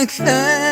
자 그대